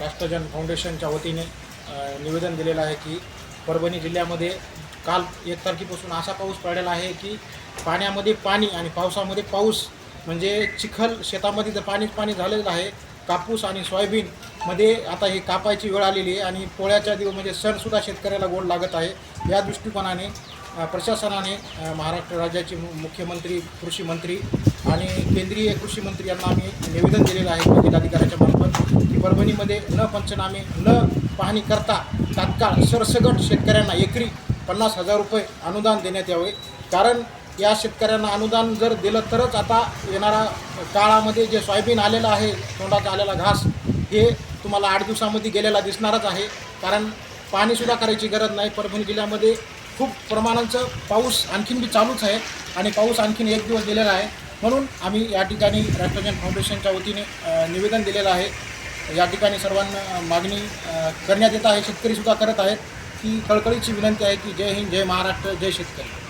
राष्ट्रजन फाउंडेशनच्या वतीने निवेदन दिलेलं आहे की परभणी जिल्ह्यामध्ये काल एक तारखेपासून असा पाऊस पडलेला आहे की पाण्यामध्ये पाणी आणि पावसामध्ये पाऊस म्हणजे चिखल शेतामध्ये तर पाणीच पाणी झालेलं आहे कापूस आणि सोयाबीनमध्ये आता ही कापायची वेळ आलेली आहे आणि पोळ्याच्या दिवस म्हणजे सणसुद्धा शेतकऱ्याला गोड लागत आहे. या दृष्टिकोनाने प्रशासनाने महाराष्ट्र राज्याचे मु- मुख्यमंत्री कृषी मंत्री आणि केंद्रीय कृषी मंत्री यांना आम्ही निवेदन दिलेलं आहे जिल्हाधिकाऱ्याच्या मार्फत. परभणीमध्ये न पंचनामे न पाहणी करता तात्काळ सरसगट शेतकऱ्यांना एकरी पन्नास हजार रुपये अनुदान देण्यात यावे. कारण या शेतकऱ्यांना अनुदान जर दिलं तरच आता येणारा काळामध्ये जे सोयाबीन आलेलं आहे तोंडात आलेला घास हे तुम्हाला आठ दिवसामध्ये गेलेला दिसणारच आहे. कारण पाणीसुद्धा करायची गरज नाही. परभणी जिल्ह्यामध्ये खूप प्रमाणाचं पाऊस आणखीन बी चालूच आहे आणि पाऊस आणखीन एक दिवस दिलेला आहे. म्हणून आम्ही या ठिकाणी राष्ट्रजन फाउंडेशनच्या वतीने निवेदन दिलेलं आहे. या ठिकाणी सर्वांना मागणी करण्यात येत आहे शेतकरीसुद्धा करत आहेत. ही कळकळीची विनंती आहे की जय हिंद जय महाराष्ट्र जय शेतकरी.